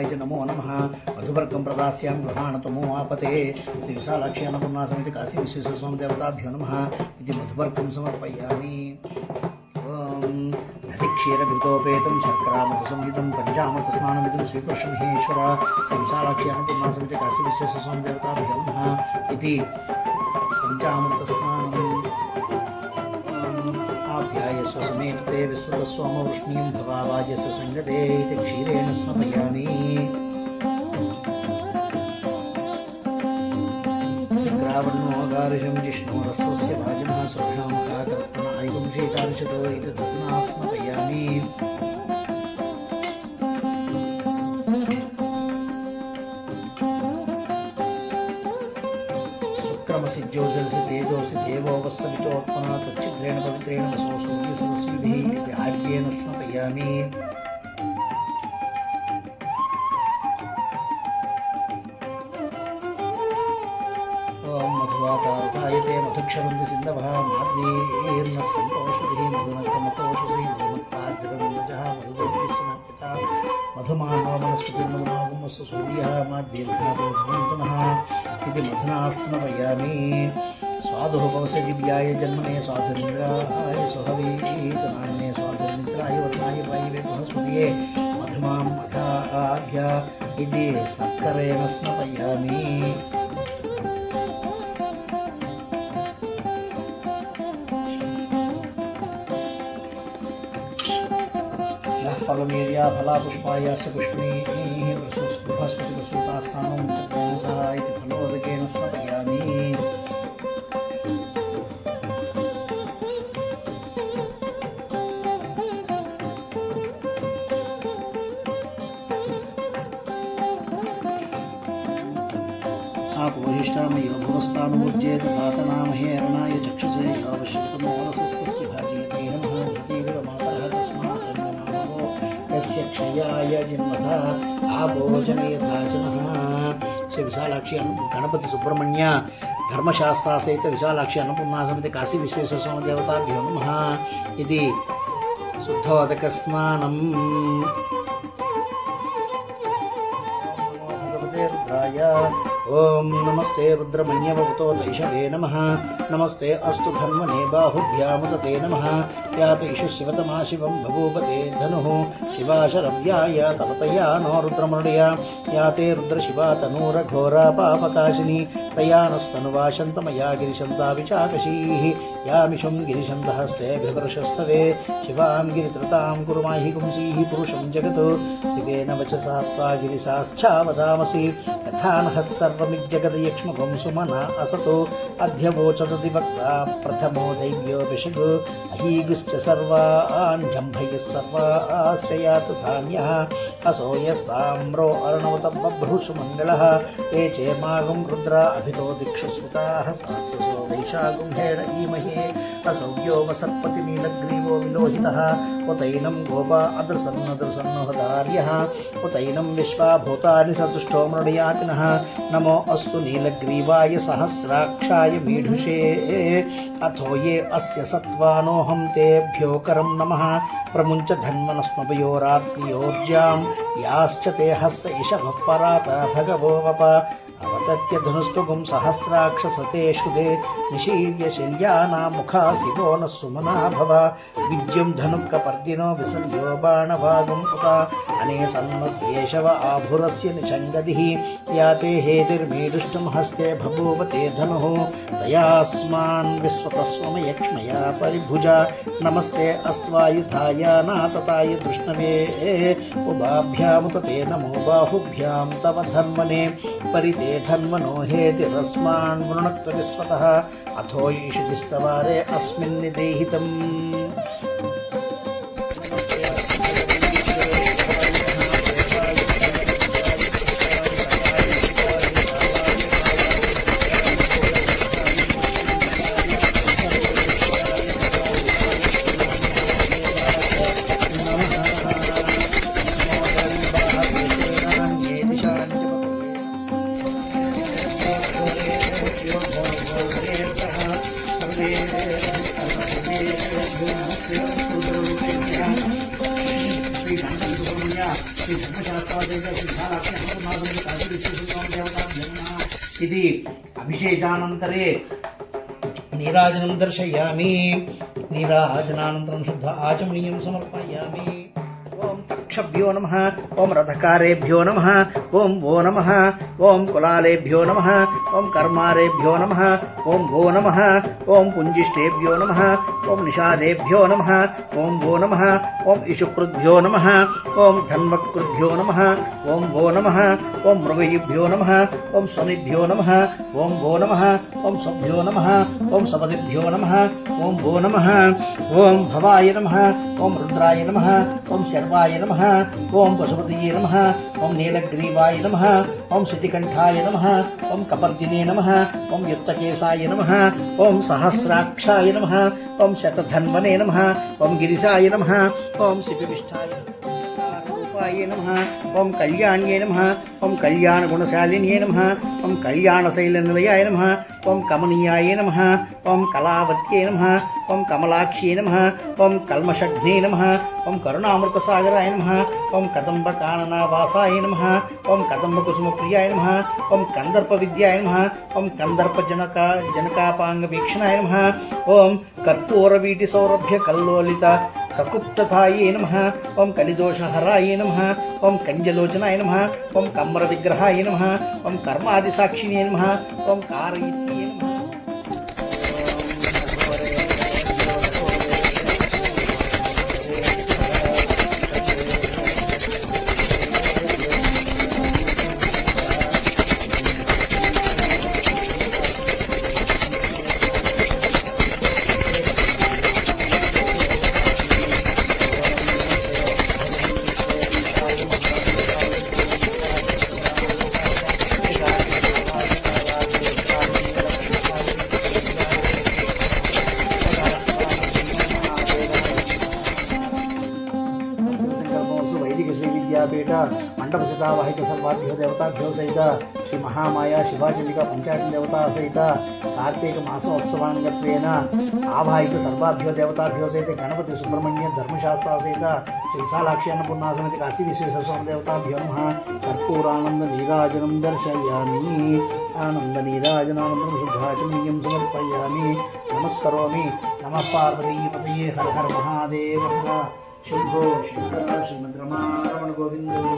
మధుసూదనాయ చ నమో నమ మధువర్గం ప్రదాస్యాం గృహాణతమో ఆపతే శ్రీ విశాలాక్షి అన్నపూర్ణా సమితి కాశీ విశ్వేశ్వర స్వామి దేవతాభ్యో నమ ఇది మధువర్గం సమర్పయామి ఓం క్షీరఘృతోపేతం శర్కరామృతసంహితం పంచామృత స్నానమిదం శ్రీకృష్ణమహేశ్వర శ్రీ విశాలాక్షి అన్నపూర్ణా సమితి కాశీ విశ్వేశ్వర స్వామి దేవతాభ్యో నమ ఇది పంచామృత स्वसमेत्ते विश्वतस्वामवृष्णीं भवाभाजस्य सङ्गते इति क्षीरेण स्मपयामि जिष्णोरस्वस्य भाज तेजोसि देवो वत्सवितोत्मना तच्छिद्रेण पवित्रेण वसो सूर्यसरस्विभिः इति आर्जेन स्नपयामि ॐ मधुवातारुकायते मधुक्षरन्ति सिन्धवः माद्रीर्नः सन्तोषधिः मधुनक्रमतोषसि मधुमत्पाद्रवन्दजः मधुदैत्यस्नपिता मधुमानो वनस्पतिर्मधुनागमस्य सूर्यः माद्दीर्घादोषमन्तनः इति मधुना स्नपयामि साधु कौशल व्याय जन्मने स्वाधुनिन्द्राय सुहवीतनान्ये स्वाधुनिन्द्राय वर्णाय वायवे बृहस्पतिये मधुमां मठाभ्य इति सक्करेण स्नपयामि फलमेर्या फलापुष्पाय स पुष्पीः बृहस्पतिप्रसूतास्थानं सह इति फलोदकेन स्मयामि प्रतिष्ठामय भूस्तामोज्ये जिन्मथा विशालाक्षी गणपति सुब्रह्मण्य धर्मशास्त्रा सहित विशालाक्षी अन्नपूर्णा समिति काशी विश्वेश्वर स्वामी देवताभ्यो नमः ओम नमस्ते रुद्रमन्यवपुतो दैषवे नमः। नमस्ते अस्तु धन्वने बाहुभ्यामुदते नमः। यात इषु शिवतमा शिवं भगोपते धनुः। शिवाशरव्याय तपतया नो रुद्रमृडया। या ते रुद्रशिवा तनूरघोरा पापकाशिनी। तया नस्तनुवाशन्तमया गिरिशन्ताविचाकशीः यामिषुं गिरिशन्तहस्तेऽभिवर्षस्तवे शिवां गिरित्रतां कुरुमाहि पुंसीः पुरुषं जगत्। शिवेन वचसा त्वा गिरिशाश्चावदामसि గిరిశాశ్చావదామసి యథా నః సర్వమిజ్జగదయక్ష్మకం సుమన అసతో అధ్యవోచతది వక్త ప్రథమో దైవ్యో విషగ్ అహీగుశ్చ సర్వాన్ జంభయः సర్వాశ్రయాత్ ధాన్యः అసోయస్తామ్రో అర్ణవత బభ్రుషు మంగళः ఏ చేమాగం రుద్ర అభితో దిక్షు శ్రుతాः సాస్యసో వైశాగుంహేణ ఈమహే असौव्यो वसत्पति नीलग्रीवो विलोहितः उतैनं गोपा अदृसन्नदृसन्नुहदार्यः उतैनं विश्वाभूतानि सतुष्टो मृणयातिनः नमो अस्तु नीलग्रीवाय सहस्राक्षाय मीढुषे अथो ये अस्य सत्त्वानोऽहं तेभ्यो करं नमः प्रमुञ्च धन्वनस्मभयोरात्रियोर्जां याश्च ते हस्त इषभः परात भगवो वप అవతత్య ధనుష్టుభం సహస్రాక్ష సతేషుదే నిషీవ్య శల్యానా ముఖా శివో న సుమనాభవ విద్యం ధనుక్క పర్దినో విసర్యో బాణభాగం ఉత అనే సన్మస్యేషవ ఆభురస్య నిషంగది యాతే హేతిర్మీడుష్టం హస్తే బభూవ తే ధను తయాస్మాన్ విశ్వతస్వమయక్ష్మయా పరిభుజ నమస్తే అస్వాయుధాయ నాతతాయ దృష్ణవే ఉభాభ్యాముత తే నమో బాహుభ్యాం తవ ధన్మనే धन्वने परिते धन्वनो हेतिरस्मान् वृणक्त्व विश्वतः अथो ईषितिस्तवारे अस्मिन् स्तोत्रे नीराजनं दर्शयामि नीराजनानन्तरं शुद्ध आचमनीयं समर्पयामि क्षभ्यो नम ओं रथकारेभ्यो नम ओं वो नम ओं कुलालेभ्यो नम ओं कर्मारेभ्यो नम ओं गो नम ओं पुंजिष्टेभ्यो नम ओं निषादेभ्यो नम ओं वो नम ओं इशुकृद्भ्यो नम ओं धन्वकृद्भ्यो नम ओं वो नम ओं मृगयुभ्यो नम ओं शनिभ्यो नम ओं वो नम ఓం సభ్యో నమ ఓం సపదిభ్యో నమ ఓం భో నమ ఓం భవాయ నమ ఓం రుద్రాయ నమ ఓం శర్వాయ నమ ఓం పశుపతయే నమ ఓం నీలగ్రీవాయ నమ ఓం శతికంఠాయ నమ ఓం కపర్దినే నమ ఓం యుక్తకేశాయ నమ ఓం సహస్రాక్షాయ నమ ఓం శతధన్వనే నమ ఓం గిరిశాయ నమ ఓం శిపివిష్టాయ నమ రూపాయ నమ ఓం కళ్యాణ్యే నమ ఓం కళ్యాణ కళ్యాణగుణశాలిన్యే నమ ఓం కళ్యాణ కళ్యాణశైలనిలయాయ నమ ఓం కమనీయాయ నమ ఓం కళావత్యే నమ ఓం కమలాక్ష్యే నమ ఓం కల్మషఘ్నే నమ ఓం కరుణామృతసాగరాయ నమ ఓం కదంబ కాననావాసాయ నమ ఓం కదంబ కుసుమప్రియాయ నమ ఓం కందర్ప విద్యాయ నమ ఓం కందర్ప జనక జనకాపాంగ వీక్షణాయ నమ ఓం కర్పూర వీటి సౌరభ్య కల్లోలిత కకుప్తథాయే నమ. ఓం కలిదోషహరాయ నమ. ఓం కంజలోచనాయ నమ. ఓం కమ్మర విగ్రహాయ నమ. ఓం కర్మాది కర్మాదిసాక్షిణే నమ. ఓం కారయిత్యే సర్వాభ్యో దేవతాభ్యో సహిత శ్రీ మహామాయ శివాచండిక పంచాయతీ దేవతా సహిత కార్తీక మాసోత్సవాంగత్వేన ఆవాహిక సర్వాభ్యో దేవతాభ్యో సహిత గణపతి సుబ్రహ్మణ్య ధర్మశాస్త్ర సహిత శ్రీ విశాలాక్షి అన్నపూర్ణా కాశీ విశ్వేశ్వర దేవతాభ్యో నమ. కర్పూరానంద నీరాజనం దర్శయామి. ఆనంద నీరాజనానందం శుద్ధాచమనీయం సమర్పయామి. నమస్కరోమి. నమ పార్వతీపతయే హర హర మహాదేవ శుభో శుభ. శ్రీమద్రమారమణ గోవిందో.